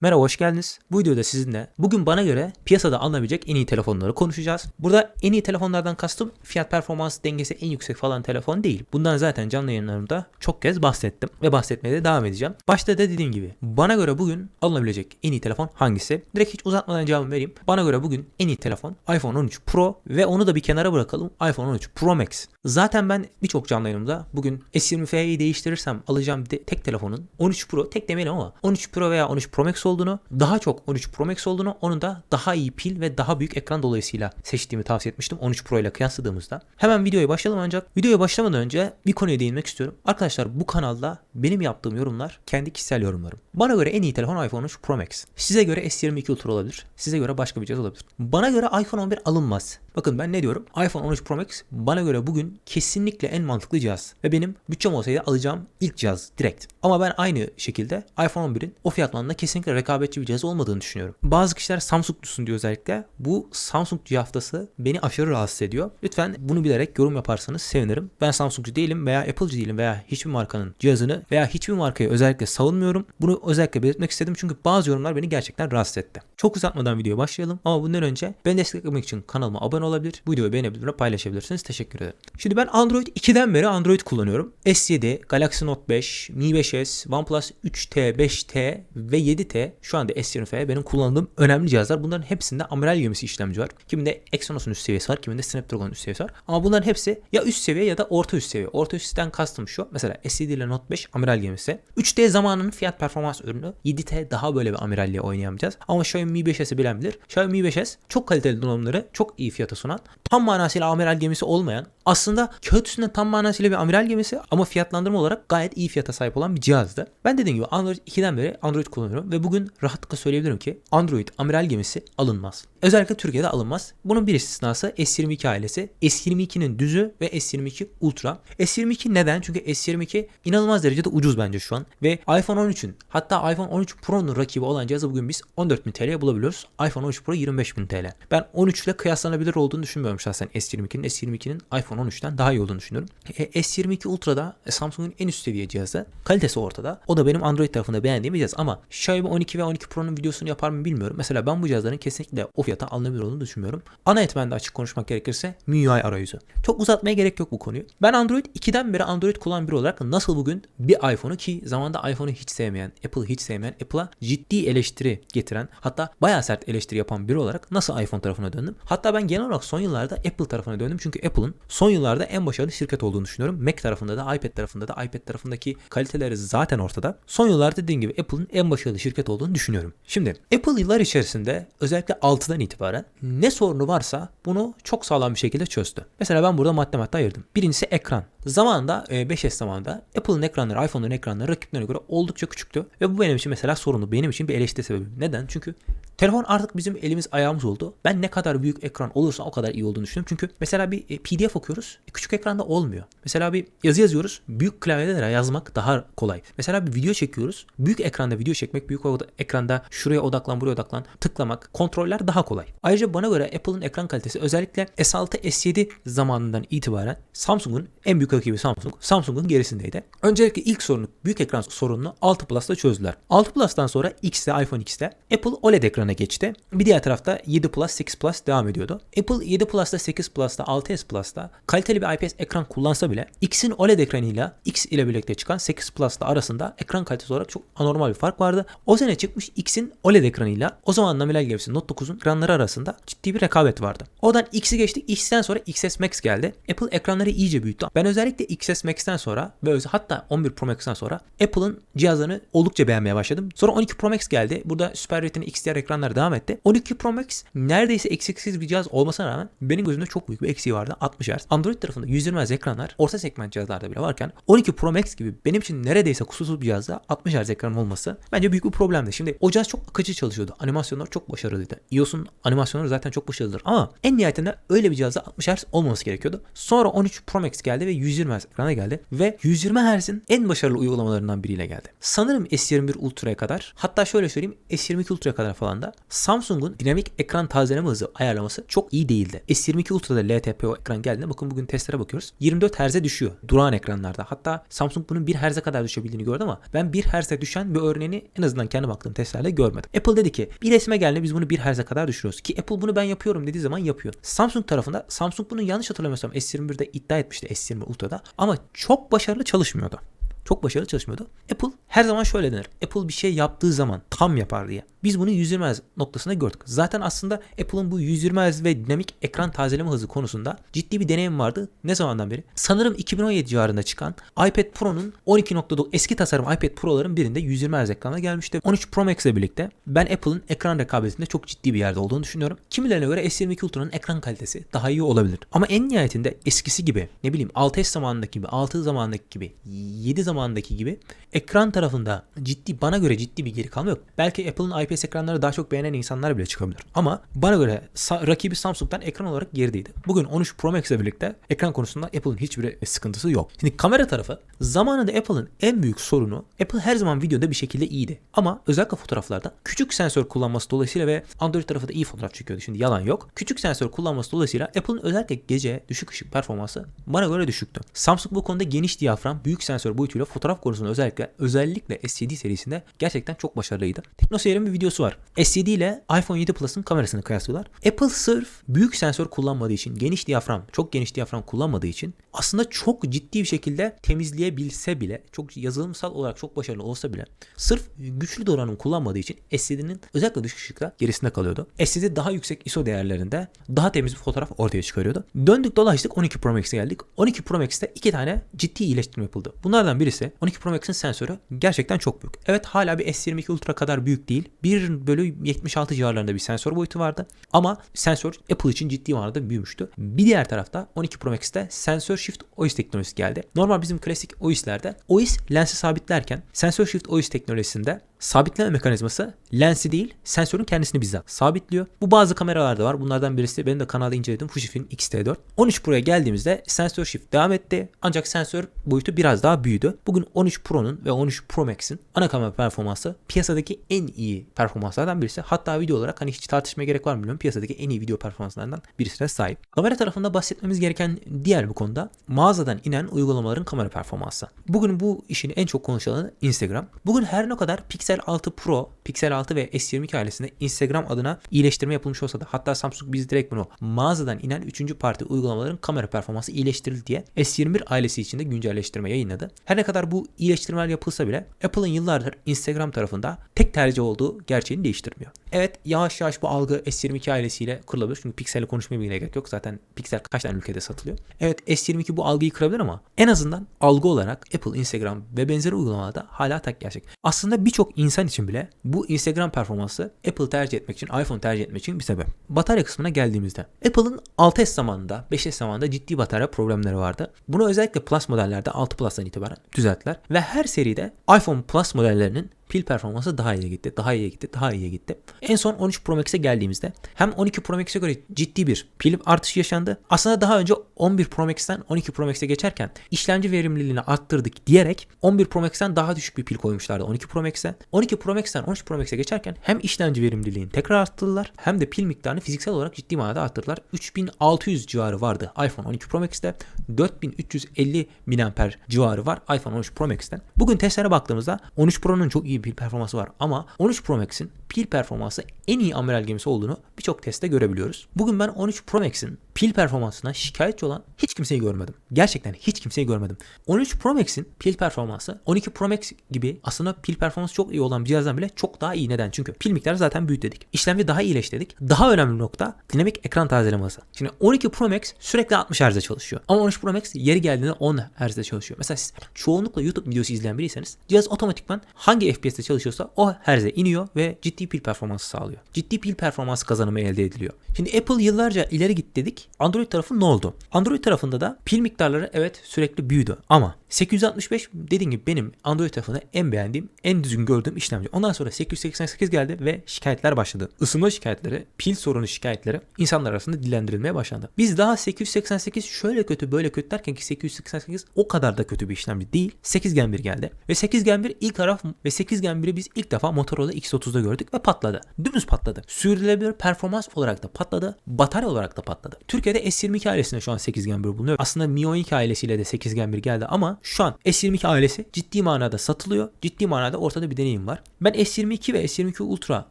Merhaba hoş geldiniz. Bu videoda sizinle bugün bana göre piyasada alınabilecek en iyi telefonları konuşacağız. Burada en iyi telefonlardan kastım fiyat performans dengesi en yüksek falan telefon değil. Bundan zaten canlı yayınlarımda çok kez bahsettim ve bahsetmeye de devam edeceğim. Başta da dediğim gibi bana göre bugün alınabilecek en iyi telefon hangisi? Direkt hiç uzatmadan cevabımı vereyim. Bana göre bugün en iyi telefon iPhone 13 Pro ve onu da bir kenara bırakalım iPhone 13 Pro Max. Zaten ben birçok canlı yayınımda bugün S20F'yi değiştirirsem alacağım de- tek telefonun 13 Pro tek demeyelim ama 13 Pro veya 13 Pro Max olduğunu daha çok 13 Pro Max olduğunu onun da daha iyi pil ve daha büyük ekran dolayısıyla seçtiğimi tavsiye etmiştim 13 Pro ile kıyasladığımızda. Hemen videoya başlayalım ancak videoya başlamadan önce bir konuya değinmek istiyorum. Arkadaşlar bu kanalda benim yaptığım yorumlar kendi kişisel yorumlarım. Bana göre en iyi telefon iPhone 13 Pro Max. Size göre S22 Ultra olabilir. Size göre başka bir cihaz olabilir. Bana göre iPhone 11 alınmaz. Bakın ben ne diyorum? iPhone 13 Pro Max bana göre bugün kesinlikle en mantıklı cihaz. Ve benim bütçem olsaydı alacağım ilk cihaz direkt. Ama ben aynı şekilde iPhone 11'in o fiyat bandında kesinlikle rekabetçi bir cihaz olmadığını düşünüyorum. Bazı kişiler Samsung'lusun diyor özellikle. Bu Samsung haftası beni aşırı rahatsız ediyor. Lütfen bunu bilerek yorum yaparsanız sevinirim. Ben Samsungcu değilim veya Apple'cı değilim veya hiçbir markanın cihazını veya hiçbir markayı özellikle savunmuyorum. Bunu özellikle belirtmek istedim çünkü bazı yorumlar beni gerçekten rahatsız etti. Çok uzatmadan videoya başlayalım ama bundan önce beni desteklemek için kanalıma abone olabilir, bu videoyu beğenebilir paylaşabilirsiniz. Teşekkür ederim. Şimdi ben Android 2'den beri Android kullanıyorum. S7, Galaxy Note 5, Mi 5S, OnePlus 3T, 5T ve 7T şu anda S20F benim kullandığım önemli cihazlar. Bunların hepsinde amiral gemisi işlemci var. Kiminde Exynos'un üst seviyesi var, kiminde Snapdragon'un üst seviyesi var. Ama bunların hepsi ya üst seviye ya da orta üst seviye. Orta üstten kastım şu. Mesela S7 ile Note 5 amiral gemisi. 3D zamanının fiyat performans ürünü. 7T daha böyle bir amiralliğe oynayamayacağız. Ama Xiaomi Mi 5S'i bilen bilir. Xiaomi Mi 5S çok kaliteli donanımları çok iyi fiyata sunan, tam manasıyla amiral gemisi olmayan, aslında kağıt üstünde tam manasıyla bir amiral gemisi ama fiyatlandırma olarak gayet iyi fiyata sahip olan bir cihazdı. Ben dediğim gibi Android 2'den beri Android kullanıyorum ve bugün rahatlıkla söyleyebilirim ki Android amiral gemisi alınmaz. Özellikle Türkiye'de alınmaz. Bunun bir istisnası S22 ailesi. S22'nin düzü ve S22 Ultra. S22 neden? Çünkü S22 inanılmaz derecede ucuz bence şu an. Ve iPhone 13'ün hatta iPhone 13 Pro'nun rakibi olan cihazı bugün biz 14.000 TL'ye bulabiliyoruz. iPhone 13 Pro 25.000 TL. Ben 13 ile kıyaslanabilir olduğunu düşünmüyorum şahsen S22'nin. S22'nin iPhone 13'ten daha iyi olduğunu düşünüyorum. E, S22 Ultra'da e, Samsung'un en üst seviye cihazı. Kalitesi ortada. O da benim Android tarafında beğendiğim bir cihaz ama Xiaomi 12 ve 12 Pro'nun videosunu yapar mı bilmiyorum. Mesela ben bu cihazların kesinlikle o fiyata alınabilir olduğunu düşünmüyorum. Ana etmende açık konuşmak gerekirse MIUI arayüzü. Çok uzatmaya gerek yok bu konuyu. Ben Android 2'den beri Android kullanan biri olarak nasıl bugün bir iPhone'u ki zamanda iPhone'u hiç sevmeyen, Apple'ı hiç sevmeyen, Apple'a ciddi eleştiri getiren hatta bayağı sert eleştiri yapan biri olarak nasıl iPhone tarafına döndüm? Hatta ben genel olarak son yıllarda Apple tarafına döndüm. Çünkü Apple'ın son yıllarda en başarılı şirket olduğunu düşünüyorum. Mac tarafında da iPad tarafında da iPad tarafındaki kaliteleri zaten ortada. Son yıllarda dediğim gibi Apple'ın en başarılı şirket olduğunu düşünüyorum. Şimdi Apple yıllar içerisinde özellikle 6'dan itibaren ne sorunu varsa bunu çok sağlam bir şekilde çözdü. Mesela ben burada madde madde ayırdım. Birincisi ekran. Zamanında e, 5S zamanında Apple'ın ekranları, iPhone'ların ekranları rakiplerine göre oldukça küçüktü. Ve bu benim için mesela sorunu. Benim için bir eleştiri sebebi. Neden? Çünkü telefon artık bizim elimiz ayağımız oldu. Ben ne kadar büyük ekran olursa o kadar iyi olduğunu düşünüyorum. Çünkü mesela bir e, PDF okuyoruz. e, Küçük ekranda olmuyor. Mesela bir yazı yazıyoruz. Büyük klavyede de yazmak daha kolay. Mesela bir video çekiyoruz. Büyük ekranda video çekmek, büyük ekranda şuraya odaklan, buraya odaklan, tıklamak, kontroller daha kolay. Ayrıca bana göre Apple'ın ekran kalitesi özellikle S6, S7 zamanından itibaren Samsung'un en büyük rakibi Samsung. Samsung'un gerisindeydi. Öncelikle ilk sorunu, büyük ekran sorununu 6 Plus'ta çözdüler. 6 Plus'tan sonra X'te, iPhone X'te Apple OLED ekrana geçti. Bir diğer tarafta 7 Plus, 8 Plus devam ediyordu. Apple 7 Plus'ta, 8 Plus'ta, 6s Plus'ta kaliteli bir IPS ekran kullansa bile X'in OLED ekranıyla X ile birlikte çıkan 8 Plus'la arasında ekran kalitesi olarak çok anormal bir fark vardı. O sene çıkmış X'in OLED ekranıyla o zaman nominal gemisi Note 9'un ekranları arasında ciddi bir rekabet vardı. Oradan X'i geçtik. X'ten sonra XS Max geldi. Apple ekranları iyice büyüttü. Ben özellikle XS Max'ten sonra ve hatta 11 Pro Max'ten sonra Apple'ın cihazlarını oldukça beğenmeye başladım. Sonra 12 Pro Max geldi. Burada Super Retina XDR ekranlar devam etti. 12 Pro Max neredeyse eksiksiz bir cihaz olmasına rağmen benim gözümde çok büyük bir eksiği vardı. 60 Hz. Android tarafında 120 Hz ekranlar orta segment cihazlarda bile varken 12 Pro Max gibi benim için neredeyse kusursuz bir cihazda 60 Hz ekran olması bence büyük bir problemdi. Şimdi o cihaz çok akıcı çalışıyordu. Animasyonlar çok başarılıydı. iOS'un animasyonları zaten çok başarılıdır ama en nihayetinde öyle bir cihazda 60 Hz olmaması gerekiyordu. Sonra 13 Pro Max geldi ve 120 Hz ekrana geldi ve 120 Hz'in en başarılı uygulamalarından biriyle geldi. Sanırım S21 Ultra'ya kadar hatta şöyle söyleyeyim S22 Ultra'ya kadar falan da tarafında Samsung'un dinamik ekran tazeleme hızı ayarlaması çok iyi değildi. S22 Ultra'da LTPO ekran geldiğinde bakın bugün testlere bakıyoruz. 24 Hz'e düşüyor durağan ekranlarda. Hatta Samsung bunun 1 Hz'e kadar düşebildiğini gördü ama ben 1 Hz'e düşen bir örneğini en azından kendi baktığım testlerde görmedim. Apple dedi ki bir resme geldiğinde biz bunu 1 Hz'e kadar düşürüyoruz. Ki Apple bunu ben yapıyorum dediği zaman yapıyor. Samsung tarafında Samsung bunu yanlış hatırlamıyorsam S21'de iddia etmişti S20 Ultra'da ama çok başarılı çalışmıyordu çok başarılı çalışmıyordu. Apple her zaman şöyle denir. Apple bir şey yaptığı zaman tam yapar diye. Biz bunu 120 Hz noktasında gördük. Zaten aslında Apple'ın bu 120 Hz ve dinamik ekran tazeleme hızı konusunda ciddi bir deneyim vardı. Ne zamandan beri? Sanırım 2017 civarında çıkan iPad Pro'nun 12.9 eski tasarım iPad Pro'ların birinde 120 Hz ekrana gelmişti. 13 Pro Max ile birlikte ben Apple'ın ekran rekabetinde çok ciddi bir yerde olduğunu düşünüyorum. Kimilerine göre S22 Ultra'nın ekran kalitesi daha iyi olabilir. Ama en nihayetinde eskisi gibi ne bileyim 6S zamanındaki gibi 6 zamanındaki gibi 7 zamanındaki gibi ekran tarafında ciddi bana göre ciddi bir geri kalma yok. Belki Apple'ın IPS ekranları daha çok beğenen insanlar bile çıkabilir. Ama bana göre rakibi Samsung'dan ekran olarak gerideydi. Bugün 13 Pro Max ile birlikte ekran konusunda Apple'ın hiçbir sıkıntısı yok. Şimdi kamera tarafı zamanında Apple'ın en büyük sorunu Apple her zaman videoda bir şekilde iyiydi. Ama özellikle fotoğraflarda küçük sensör kullanması dolayısıyla ve Android tarafı da iyi fotoğraf çekiyordu. Şimdi yalan yok. Küçük sensör kullanması dolayısıyla Apple'ın özellikle gece düşük ışık performansı bana göre düşüktü. Samsung bu konuda geniş diyafram, büyük sensör boyutuyla fotoğraf konusunda özellikle özellikle S7 serisinde gerçekten çok başarılıydı. TeknoSeyir'in bir videosu var. S7 ile iPhone 7 Plus'ın kamerasını kıyaslıyorlar. Apple sırf büyük sensör kullanmadığı için, geniş diyafram, çok geniş diyafram kullanmadığı için aslında çok ciddi bir şekilde temizleyebilse bile, çok yazılımsal olarak çok başarılı olsa bile sırf güçlü donanım kullanmadığı için S7'nin özellikle düşük ışıkta gerisinde kalıyordu. S7 daha yüksek ISO değerlerinde daha temiz bir fotoğraf ortaya çıkarıyordu. Döndük dolaştık 12 Pro Max'e geldik. 12 Pro Max'te iki tane ciddi iyileştirme yapıldı. Bunlardan birisi 12 Pro Max'in sensörü gerçekten çok büyük. Evet hala bir S22 Ultra kadar büyük değil. 1 bölü 76 civarlarında bir sensör boyutu vardı. Ama sensör Apple için ciddi manada büyümüştü. Bir diğer tarafta 12 Pro Max'te sensör shift OIS teknolojisi geldi. Normal bizim klasik OIS'lerde OIS lensi sabitlerken sensör shift OIS teknolojisinde sabitleme mekanizması lensi değil sensörün kendisini bizzat sabitliyor. Bu bazı kameralarda var. Bunlardan birisi benim de kanalda incelediğim Fujifilm X-T4. 13 Pro'ya geldiğimizde sensör shift devam etti. Ancak sensör boyutu biraz daha büyüdü. Bugün 13 Pro'nun ve 13 Pro Max'in ana kamera performansı piyasadaki en iyi performanslardan birisi. Hatta video olarak hani hiç tartışmaya gerek var mı bilmiyorum. Piyasadaki en iyi video performanslarından birisine sahip. Kamera tarafında bahsetmemiz gereken diğer bir konuda mağazadan inen uygulamaların kamera performansı. Bugün bu işin en çok konuşulanı Instagram. Bugün her ne kadar Pixel 6 Pro, Pixel 6 ve S22 ailesinde Instagram adına iyileştirme yapılmış olsa da hatta Samsung biz direkt bunu mağazadan inen 3. parti uygulamaların kamera performansı iyileştirildi diye S21 ailesi içinde güncelleştirme yayınladı. Her ne kadar bu iyileştirmeler yapılsa bile Apple'ın yıllardır Instagram tarafında tek tercih olduğu gerçeğini değiştirmiyor. Evet yavaş yavaş bu algı S22 ailesiyle kırılabilir. Çünkü Pixel'le konuşmaya bile gerek yok. Zaten Pixel kaç tane ülkede satılıyor. Evet S22 bu algıyı kırabilir ama en azından algı olarak Apple, Instagram ve benzeri uygulamalarda hala tek gerçek. Aslında birçok insan için bile bu Instagram performansı Apple tercih etmek için, iPhone tercih etmek için bir sebep. Batarya kısmına geldiğimizde Apple'ın 6S zamanında, 5S zamanında ciddi batarya problemleri vardı. Bunu özellikle Plus modellerde 6 Plus'tan itibaren düzelttiler ve her seride iPhone Plus modellerinin pil performansı daha iyiye gitti, daha iyiye gitti, daha iyiye gitti. En son 13 Pro Max'e geldiğimizde hem 12 Pro Max'e göre ciddi bir pil artışı yaşandı. Aslında daha önce 11 Pro Max'ten 12 Pro Max'e geçerken işlemci verimliliğini arttırdık diyerek 11 Pro Max'ten daha düşük bir pil koymuşlardı 12 Pro Max'e. 12 Pro Max'ten 13 Pro Max'e geçerken hem işlemci verimliliğini tekrar arttırdılar hem de pil miktarını fiziksel olarak ciddi manada arttırdılar. 3600 civarı vardı iPhone 12 Pro Max'te. 4350 mAh civarı var iPhone 13 Pro Max'ten. Bugün testlere baktığımızda 13 Pro'nun çok iyi bir pil performansı var ama 13 Pro Max'in pil performansı en iyi amiral gemisi olduğunu birçok testte görebiliyoruz. Bugün ben 13 Pro Max'in pil performansına şikayetçi olan hiç kimseyi görmedim. Gerçekten hiç kimseyi görmedim. 13 Pro Max'in pil performansı 12 Pro Max gibi aslında pil performansı çok iyi olan bir cihazdan bile çok daha iyi. Neden? Çünkü pil miktarı zaten büyük dedik. İşlemci daha iyileş dedik. Daha önemli nokta dinamik ekran tazelemesi. Şimdi 12 Pro Max sürekli 60 Hz'de çalışıyor. Ama 13 Pro Max yeri geldiğinde 10 Hz'de çalışıyor. Mesela siz çoğunlukla YouTube videosu izleyen biriyseniz cihaz otomatikman hangi FPS'te çalışıyorsa o Hz'e iniyor ve ciddi pil performansı sağlıyor. Ciddi pil performansı kazanımı elde ediliyor. Şimdi Apple yıllarca ileri git dedik Android tarafı ne oldu? Android tarafında da pil miktarları evet sürekli büyüdü ama 865 dediğim gibi benim Android tarafında en beğendiğim, en düzgün gördüğüm işlemci. Ondan sonra 888 geldi ve şikayetler başladı. Isınma şikayetleri, pil sorunu şikayetleri insanlar arasında dillendirilmeye başlandı. Biz daha 888 şöyle kötü böyle kötü derken ki 888 o kadar da kötü bir işlemci değil. 8 Gen 1 geldi. Ve 8 Gen 1 ilk taraf ve 8 Gen 1'i biz ilk defa Motorola X30'da gördük ve patladı. Dümdüz patladı. Sürdürülebilir performans olarak da patladı. Batarya olarak da patladı. Türkiye'de S22 ailesinde şu an 8 Gen 1 bulunuyor. Aslında Mi 12 ailesiyle de 8 Gen 1 geldi ama şu an S22 ailesi ciddi manada satılıyor. Ciddi manada ortada bir deneyim var. Ben S22 ve S22 Ultra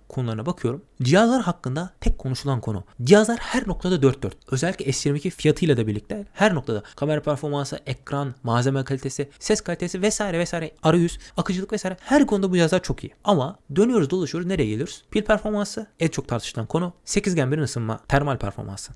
konularına bakıyorum. Cihazlar hakkında tek konuşulan konu. Cihazlar her noktada 4 4. Özellikle S22 fiyatıyla da birlikte her noktada kamera performansı, ekran, malzeme kalitesi, ses kalitesi vesaire vesaire arayüz, akıcılık vesaire her konuda bu cihazlar çok iyi. Ama dönüyoruz dolaşıyoruz nereye geliyoruz? Pil performansı en çok tartışılan konu. 8 Gen 1'in ısınma, termal performansı.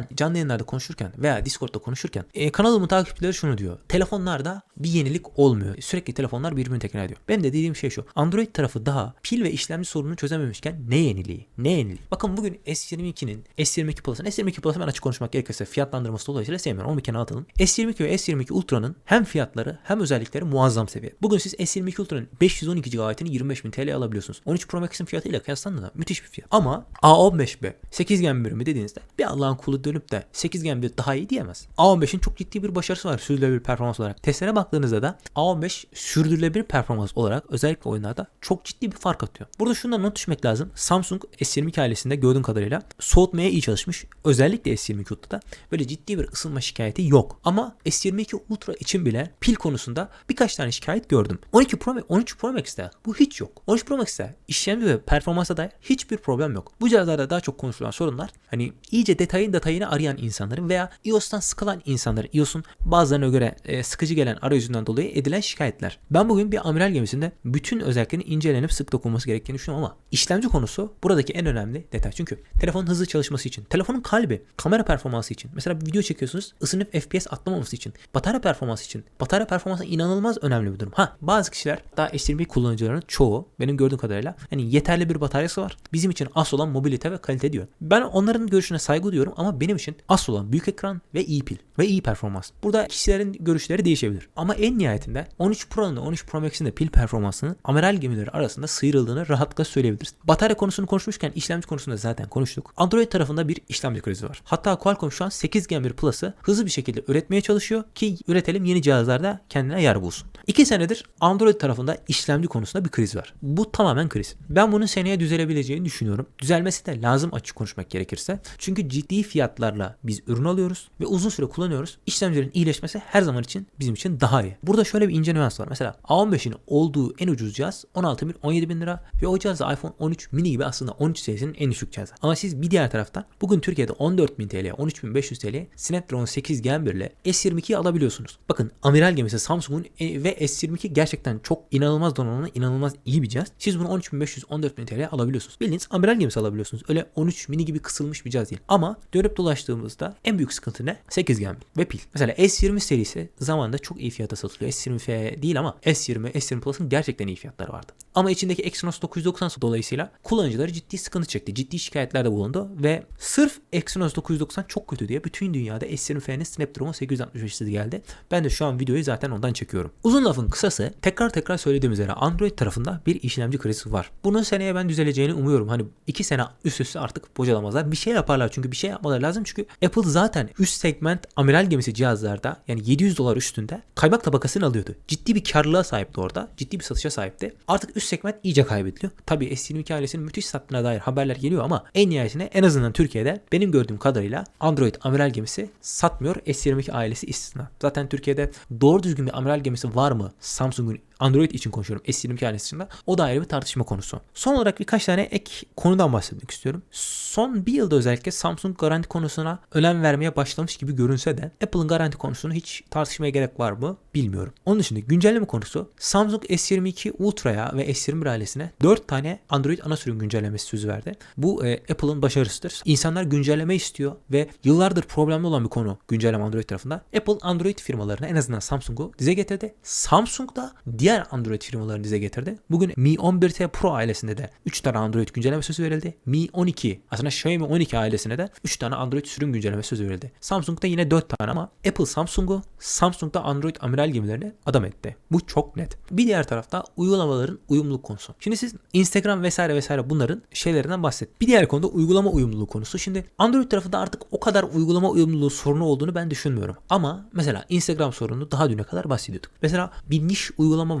Bazen canlı yayınlarda konuşurken veya Discord'da konuşurken e, kanalımın takipçileri şunu diyor. Telefonlarda bir yenilik olmuyor. Sürekli telefonlar birbirini tekrar ediyor. Benim de dediğim şey şu. Android tarafı daha pil ve işlemci sorununu çözememişken ne yeniliği? Ne yeniliği? Bakın bugün S22'nin S22 Plus'ın S22 Plus'ı ben açık konuşmak gerekirse fiyatlandırması dolayısıyla sevmiyorum. Onu bir kenara atalım. S22 ve S22 Ultra'nın hem fiyatları hem özellikleri muazzam seviye. Bugün siz S22 Ultra'nın 512 GB'ını 25.000 TL alabiliyorsunuz. 13 Pro Max'in fiyatıyla kıyaslandığında müthiş bir fiyat. Ama A15B 8 Gen 1 mi dediğinizde bir Allah'ın kulu dönüp de 8 Gen 1 daha iyi diyemez. A15'in çok ciddi bir başarısı var sürdürülebilir performans olarak. Testlere baktığınızda da A15 sürdürülebilir performans olarak özellikle oyunlarda çok ciddi bir fark atıyor. Burada şundan not düşmek lazım. Samsung S22 ailesinde gördüğüm kadarıyla soğutmaya iyi çalışmış. Özellikle S22 Ultra'da böyle ciddi bir ısınma şikayeti yok. Ama S22 Ultra için bile pil konusunda birkaç tane şikayet gördüm. 12 Pro 13 Pro Max'te bu hiç yok. 13 Pro Max'te işlemci ve performansa dair hiçbir problem yok. Bu cihazlarda daha çok konuşulan sorunlar hani iyice detayın detayını arayan insanların veya iOS'tan sıkılan insanların iOS'un bazılarına göre e, sıkıcı gelen arayüzünden dolayı edilen şikayetler. Ben bugün bir amiral gemisinde bütün özelliklerin incelenip sık dokunması gerektiğini düşünüyorum ama işlemci konusu buradaki en önemli detay. Çünkü telefonun hızlı çalışması için, telefonun kalbi, kamera performansı için. Mesela bir video çekiyorsunuz ısınıp FPS atlamaması için, batarya performansı için. Batarya performansı inanılmaz önemli bir durum. Ha bazı kişiler daha S20 kullanıcılarının çoğu benim gördüğüm kadarıyla hani yeterli bir bataryası var. Bizim için asıl olan mobilite ve kalite diyor. Ben onların görüşüne saygı duyuyorum ama benim için asıl olan büyük ekran ve iyi pil ve iyi performans. Burada kişilerin görüşleri değişebilir. Ama en nihayetinde 13 Pro'nun da 13 Pro Max'in de pil performansının amiral gemileri arasında sıyrıldığını rahatlıkla söyleyebiliriz. Batarya konusunu konuşmuşken işlemci konusunda zaten konuştuk. Android tarafında bir işlemci krizi var. Hatta Qualcomm şu an 8 Gen 1 Plus'ı hızlı bir şekilde üretmeye çalışıyor ki üretelim yeni cihazlarda kendine yer bulsun. 2 senedir Android tarafında işlemci konusunda bir kriz var. Bu tamamen kriz. Ben bunun seneye düzelebileceğini düşünüyorum. Düzelmesi de lazım açık konuşmak gerekirse. Çünkü ciddi fiyatlarla biz ürün alıyoruz ve uzun süre kullanıyoruz. İşlemcilerin iyileşmesi her zaman için bizim için daha iyi. Burada şöyle bir ince nüans var. Mesela A15'in olduğu en ucuz cihaz 16 bin 17 bin lira ve o cihaz da iPhone 13 mini gibi aslında 13 serisinin en düşük cihazı. Ama siz bir diğer taraftan bugün Türkiye'de 14 bin TL 13 bin 500 TL Snapdragon 8 Gen 1 ile S22'yi alabiliyorsunuz. Bakın amiral gemisi Samsung'un e, ve S22 gerçekten çok inanılmaz donanımlı, inanılmaz iyi bir cihaz. Siz bunu 13.500 14.000 TL alabiliyorsunuz. Bildiğiniz amiral gemisi alabiliyorsunuz. Öyle 13 mini gibi kısılmış bir cihaz değil. Ama dönüp dolaştığımızda en büyük sıkıntı ne? 8 Gen 1 ve pil. Mesela S20 serisi zamanında çok iyi fiyata satılıyor. S20F değil ama S20, S20 Plus'ın gerçekten iyi fiyatları vardı. Ama içindeki Exynos 990 dolayısıyla kullanıcıları ciddi sıkıntı çekti. Ciddi şikayetlerde bulundu ve sırf Exynos 990 çok kötü diye bütün dünyada S20F'nin Snapdragon 865'si geldi. Ben de şu an videoyu zaten ondan çekiyorum. Uzun lafın kısası tekrar tekrar söylediğim üzere Android tarafında bir işlemci krizi var. Bunun seneye ben düzeleceğini umuyorum. Hani iki sene üst üste artık bocalamazlar. Bir şey yaparlar çünkü bir şey yapmaları lazım. Çünkü Apple zaten üst segment amiral gemisi cihazlarda yani 700 dolar üstünde kaymak tabakasını alıyordu. Ciddi bir karlılığa sahipti orada. Ciddi bir satışa sahipti. Artık üst segment iyice kaybediliyor. Tabii S22 ailesinin müthiş sattığına dair haberler geliyor ama en nihayetinde en azından Türkiye'de benim gördüğüm kadarıyla Android amiral gemisi satmıyor. S22 ailesi istisna. Zaten Türkiye'de doğru düzgün bir amiral gemisi var mı? Samsung'un Android için konuşuyorum. S22 ailesi dışında. O da ayrı bir tartışma konusu. Son olarak birkaç tane ek konudan bahsetmek istiyorum. Son bir yılda özellikle Samsung garanti konusuna önem vermeye başlamış gibi görünse de Apple'ın garanti konusunu hiç tartışmaya gerek var mı bilmiyorum. Onun dışında güncelleme konusu Samsung S22 Ultra'ya ve S21 ailesine 4 tane Android ana sürüm güncellemesi sözü verdi. Bu e, Apple'ın başarısıdır. İnsanlar güncelleme istiyor ve yıllardır problemli olan bir konu güncelleme Android tarafında. Apple Android firmalarına en azından Samsung'u dize getirdi. Samsung da diğer diğer Android firmalarını dize getirdi. Bugün Mi 11T Pro ailesinde de 3 tane Android güncelleme sözü verildi. Mi 12 aslında Xiaomi 12 ailesine de 3 tane Android sürüm güncelleme sözü verildi. Samsung'da yine 4 tane ama Apple Samsung'u Samsung'da Android amiral gemilerini adam etti. Bu çok net. Bir diğer tarafta uygulamaların uyumluluk konusu. Şimdi siz Instagram vesaire vesaire bunların şeylerinden bahset. Bir diğer konuda uygulama uyumluluğu konusu. Şimdi Android tarafında artık o kadar uygulama uyumluluğu sorunu olduğunu ben düşünmüyorum. Ama mesela Instagram sorunu daha düne kadar bahsediyorduk. Mesela bir niş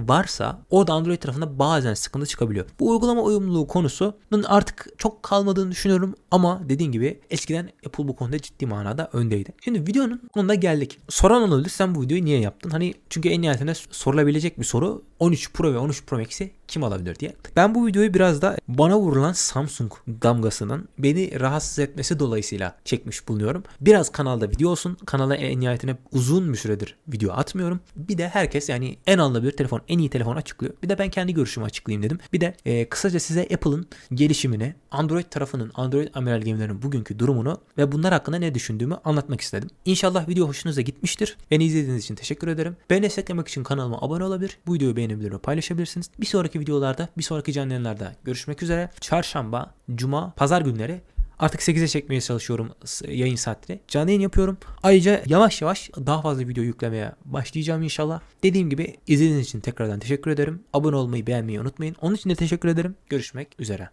varsa orada Android tarafında bazen sıkıntı çıkabiliyor. Bu uygulama uyumluluğu konusunun artık çok kalmadığını düşünüyorum ama dediğim gibi eskiden Apple bu konuda ciddi manada öndeydi. Şimdi videonun sonuna geldik. Soran olabilir sen bu videoyu niye yaptın? Hani çünkü en nihayetinde sorulabilecek bir soru 13 Pro ve 13 Pro Max'i kim alabilir diye. Ben bu videoyu biraz da bana vurulan Samsung damgasının beni rahatsız etmesi dolayısıyla çekmiş bulunuyorum. Biraz kanalda video olsun. Kanala en nihayetinde uzun bir süredir video atmıyorum. Bir de herkes yani en alınabilir telefon, en iyi telefon açıklıyor. Bir de ben kendi görüşümü açıklayayım dedim. Bir de e, kısaca size Apple'ın gelişimini, Android tarafının, Android amiral gemilerinin bugünkü durumunu ve bunlar hakkında ne düşündüğümü anlatmak istedim. İnşallah video hoşunuza gitmiştir. Beni izlediğiniz için teşekkür ederim. Beni desteklemek için kanalıma abone olabilir. Bu videoyu beğenebilir paylaşabilirsiniz. Bir sonraki videolarda, bir sonraki canlı yayınlarda görüşmek üzere. Çarşamba, cuma, pazar günleri Artık 8'e çekmeye çalışıyorum yayın saatleri. Canlı yayın yapıyorum. Ayrıca yavaş yavaş daha fazla video yüklemeye başlayacağım inşallah. Dediğim gibi izlediğiniz için tekrardan teşekkür ederim. Abone olmayı beğenmeyi unutmayın. Onun için de teşekkür ederim. Görüşmek üzere.